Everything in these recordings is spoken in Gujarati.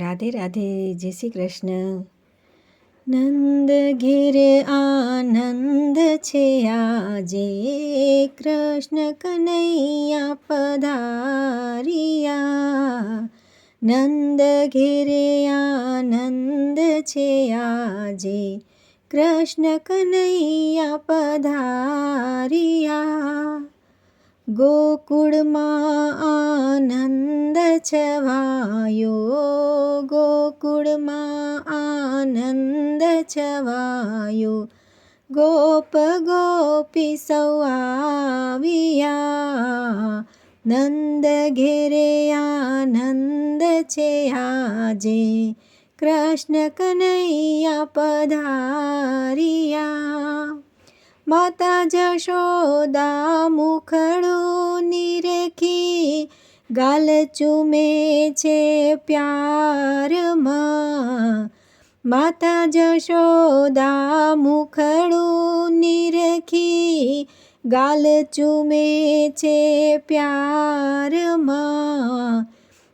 રાધે રાધે, જય શ્રી કૃષ્ણ. નંદ ઘેર આનંદ છે આજે, કૃષ્ણ કનૈયા પધારિયા. નંદ ઘેરે આનંદ છે આજે, કૃષ્ણ કનૈયા પધારિયા. ગોકુળમાં આનંદ છવાયો. ગોકુળમાં આનંદ છવાયો ગોપ ગોપી સૌ આવ્યા નંદ ઘેરે આનંદ છે આજે કૃષ્ણ કનૈયા પધારિયા માતા જશોદા મુખડું નિરખી ગાલ ચૂમે છે પ્યારમાં. માતા જશોદા મુખડું નિરખી ગાલ ચૂમે છે પ્યારમાં.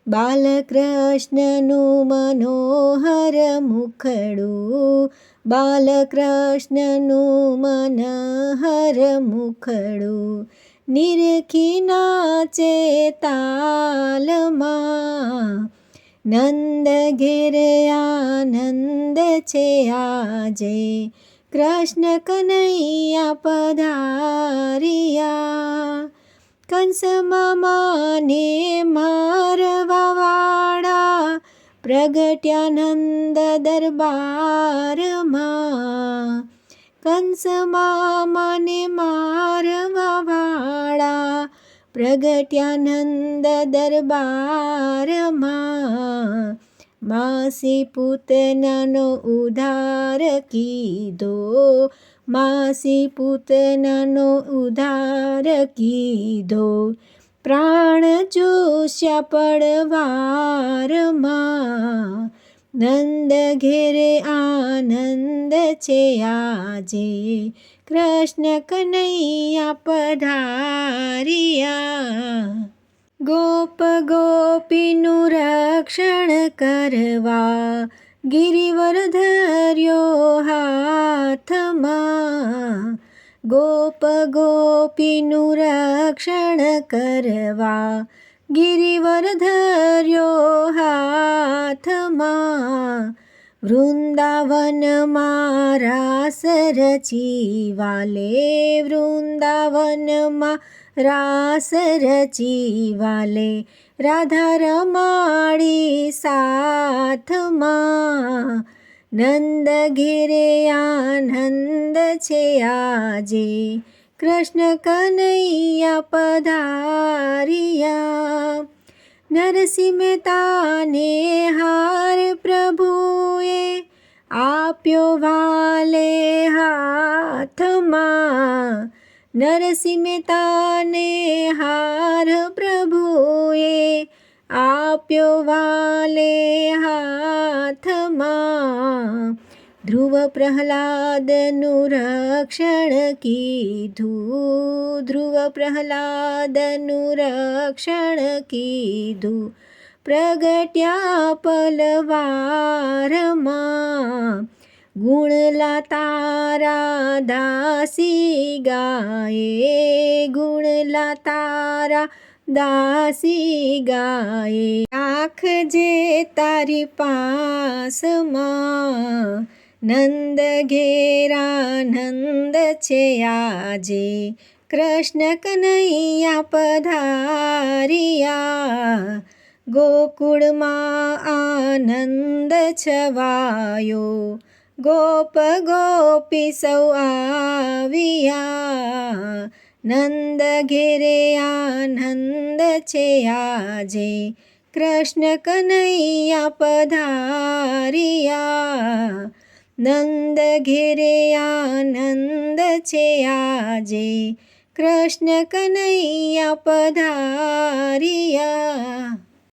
બાલકૃષ્ણનું મનોહર મુખડું, બાલકૃષ્ણનું મનહર મુખડું. નિરખી નાચે તાલમાં નંદ ઘેર આનંદ છે આજે કૃષ્ણ કનૈયા પધારિયા કંસ માને મારવાવાળા પ્રગટ્યાનંદ દરબારમાં કંસમાં મને મારવાવાળા પ્રગટ્યાનંદ દરબારમાં, માસી પૂતનાનો ઉધાર કીધો, માસી પૂતનાનો ઉધાર કીધો. પ્રાણ જોશ્યા પડવારમાં નંદ ઘેરે આનંદ છે આજે કૃષ્ણ કનૈયા પધારિયા ગોપ ગોપીનું રક્ષણ કરવા ગિરિવર ધર્યો હાથમાં ગોપ ગોપીનું રક્ષણ કરવા ગિરિવર ધર્યો હાથમાં વૃંદાવન મારા સરચી વાલે વૃંદાવનમાં રાસ રચી વાલે રાધા રમાડી સાથમાં નંદ ઘેરે આનંદ છે આજે કૃષ્ણ કનૈયા પધારિયા. નરસિંહ મહેતાને હાર પ્રભુએ આપ્યો વાલે હાથમાં. નરસિંહ મહેતાને હાર પ્રભુએ આપ્યો વાલે હાથમાં. ધ્રુવ પ્રહલાદનું રક્ષણ કીધું. ધ્રુવ પ્રહલાદનું રક્ષણ કીધું. પ્રગટ્યા પલવારમાં ગુણલા તારા દાસી ગાયે ગુણલા તારા દાસી ગાયે રાખજે તારી પાસમાં નંદ ઘેરા નંદ છે આજે કૃષ્ણ કનૈયા પધારિયા ગોકુળમાં આનંદ છવાયો ગોપ ગોપી સૌ આવ્યા નંદ ઘેરે આનંદ છે આજે કૃષ્ણ કનૈયા પધારિયા નંદ ઘેરે આનંદ છે આજે કૃષ્ણ કનૈયા પધારિયા